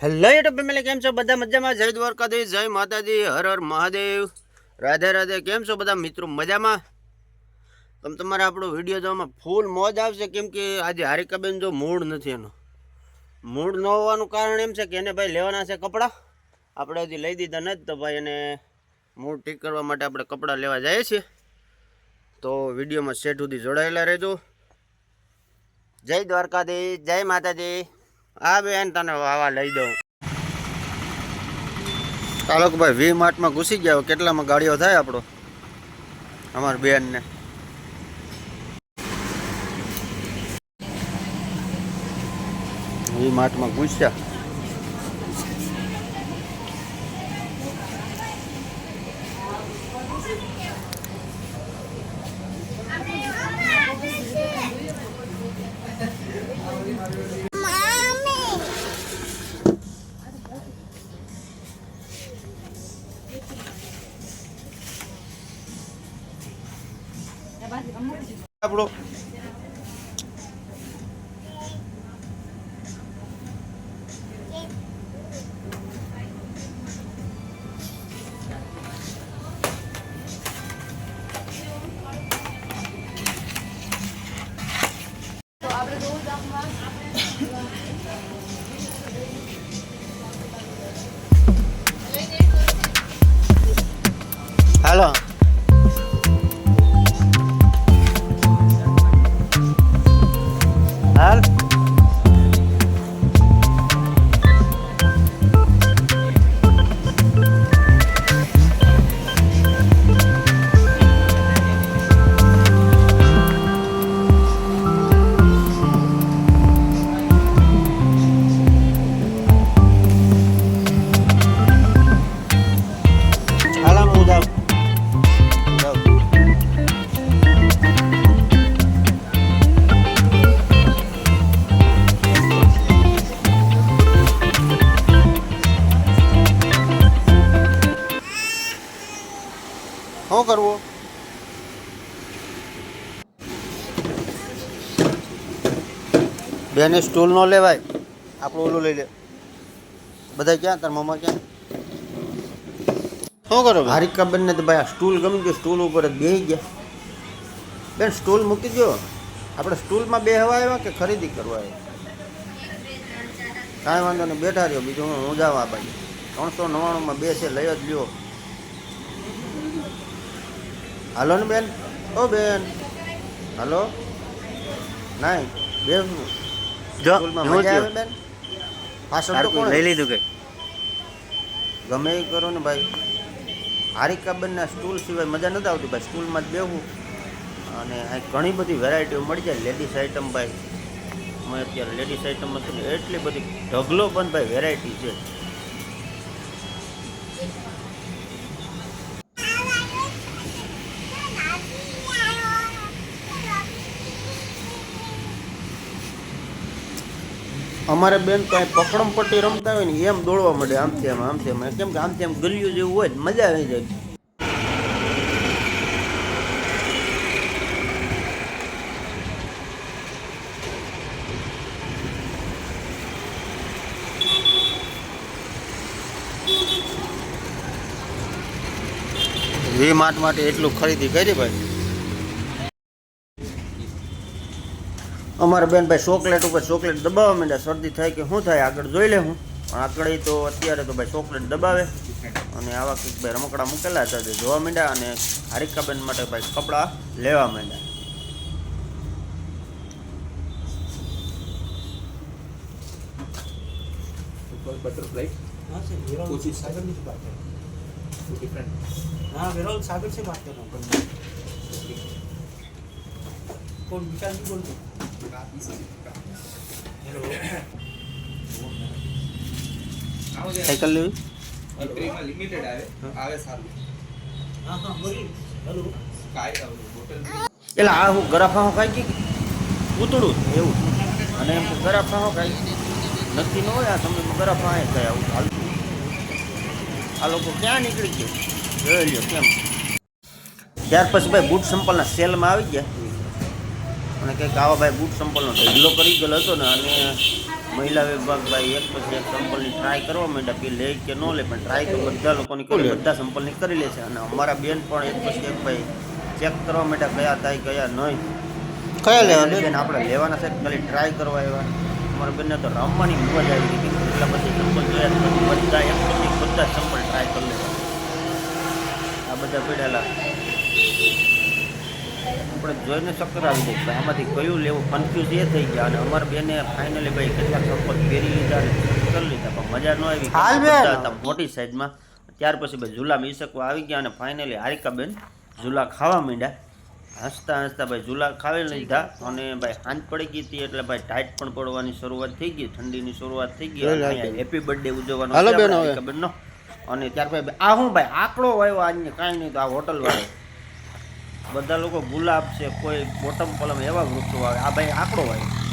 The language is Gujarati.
હેલો યુટ્યુબ ફેમિલી, કેમ છો? બધા મજામાં? જય દ્વારકાધીશ, જય માતાજી, હર હર મહાદેવ. રાધે રાધે, કેમ છો બધા મિત્રો? મજામાં? તમ તમારે આપણો વીડિયો જોવામાં ફૂલ મોજ આવશે, કેમ કે આજે હારિકાબેન જો મૂડ નથી એનો. મૂડ ન હોવાનું કારણ એમ છે કે એને ભાઈ લેવાના છે કપડાં. આપણે હજી લઈ દીધા નથી તો ભાઈ એને મૂડ ઠીક કરવા માટે આપણે કપડાં લેવા જઈએ છીએ. તો વિડીયોમાં સેઠ સુધી જોડાયેલા રહેજો. જય દ્વારકાધીશ, જય માતાજી. આ બેન, તને વાવા લઈ દઉં. ચાલો કે ભાઈ વી માર્ટમાં ઘૂસી ગયા કેટલામાં ગાડીઓ થાય આપણો? અમાર બેનને. વી માર્ટમાં ઘૂસ્યા. આપણો હાલ કરવું? બેને સ્ટૂલ નો લેવાય. આપણું ઓલું લઈ લે. બધા ક્યાં? તાર મમ્મા ક્યાં? શું કરો હારિકા બેનને તો ભાઈ, આ સ્ટૂલ ગમી ગયો સ્ટૂલ ઉપર જ બેસી ગયા. બેન સ્ટૂલ મૂકી દો આપણે સ્ટૂલમાં બેહવા આવ્યા કે ખરીદી કરવા આવ્યા? કાંઈ વાંધો નહીં, બેઠા રહ્યો. બીજું હું જાઉં આ બાજુ. ત્રણસો નવ્વાણુંમાં બે છે, લઈ જ લ્યો. હાલો ને બેન? ઓ બેન. હાલો? નાય બેસવું જો સ્કૂલમાં મજા આવે બેન? પાછળ તો લઈ લીધું કે ગમે એ કરો ને ભાઈ. હારિકા બેનના સ્ટૂલ સિવાય મજા નથી આવતી ભાઈ. સ્ટૂલમાં જ બેહવું અને અહીં ઘણી બધી વેરાયટીઓ મળી જાય. લેડીઝ આઇટમ ભાઈ. અમે અત્યારે લેડીઝ આઇટમમાં છે એટલી બધી ઢગલો પણ ભાઈ વેરાયટી છે. અમારે બેન તો પકડમ પટ્ટી રમતા હોય ને એમ દોડવા મળે આમથી આમ આમથી આમ કેમ કે આમ ગલિયું જેવું હોય ને મજા આવી જાય. વી માટ માટે એટલું ખરીદી કરી ભાઈ. અમારા બેન ભાઈ ચોકલેટ ઉપર ચોકલેટ દબાવવા માંડ્યા શરદી થાય કે શું થાય આગળ જોઈ લે હું પણ આગળ ઈ તો અત્યારે તો ભાઈ ચોકલેટ દબાવે અને આવા કંઈક ભાઈ રમકડા મૂકેલા હતા તે જોવા માંડ્યા અને હારિકાબેન માટે ભાઈ કપડાં લેવા માંડ્યા बटरफ्लाई हाँ सर विरोल कोशिश सागर से बात कर वो डिफरेंट हाँ विरोल सागर से बात कर रहा हूँ कौन कौन विशाल जी बोल रहे हेलो સાયકલ લેવી લિમિટેડ આવે આવે એટલે આ હું ગરાફાઓ ખાઈ ગઈ પૂતળું એવું. અને એમ ગરાફાઓ ખાઈ નક્કી ન હોય, આ તમે ગરાફા એ ગયા આવું હાલતું આ લોકો ક્યાં નીકળી ગયો? જોઈ લ્યો કેમ. ત્યાર પછી ભાઈ બૂટ સંપલના સેલમાં આવી ગયા. અને કંઈક આવા ભાઈ બૂટ સંપલનો ઢગલો કરી ગયેલો હતો ને અને મહિલા વિભાગ ભાઈ એક પછી એક સંપલની ટ્રાય કરવા માંડ્યા. કે લે કે ન લે પણ ટ્રાય તો બધા લોકોની કરી બધા સંપલની કરી લે છે. અને અમારા બેન પણ એક પછી એક ભાઈ ચેક કરવા માંડ્યા કયા થાય કયા નહીં. કયા લેવા બેન આપણે લેવાના છે ખાલી ટ્રાય કરવા આવ્યા. અમારા બેનને તો રમવાની મજા આવી ગઈ એટલા પછી સંપલ જોયા બધા એક પછી બધા સંપલ ટ્રાય કરી લેવા આ બધા પીડેલા. આપણે જોઈને ચક્કર આવી જાય આમાંથી કયું લેવું? કન્ફ્યુઝ એ થઈ ગયા અને અમારા બેને ફાઇનલી ભાઈ કેટલાક સંપલ પહેરી લીધા કરી લીધા. પણ મજા ન આવી. મોટી સાઈઝમાં ત્યાર પછી ભાઈ ઝૂલા મીસકવા આવી ગયા અને ફાઇનલી હારિકાબેન ઝૂલા ખાવા માંડ્યા. હસતા હસતા ભાઈ ઝૂલા ખાવી લીધા અને ભાઈ હાંજ પડી ગઈ હતી એટલે ભાઈ ટાઈટ પણ પડવાની શરૂઆત થઈ ગઈ. ઠંડીની શરૂઆત થઈ ગઈ. હેપી બર્થડે ઉજવવાનો. અને ત્યાર પછી આ હું ભાઈ આંકડો આવ્યો આજને કાંઈ નહીં તો આ હોટલ વાળો. બધા લોકો ગુલાબ છે કોઈ બોટમ પલમ એવા વૃક્ષો આવે આ ભાઈ આંકડો વાવ્યો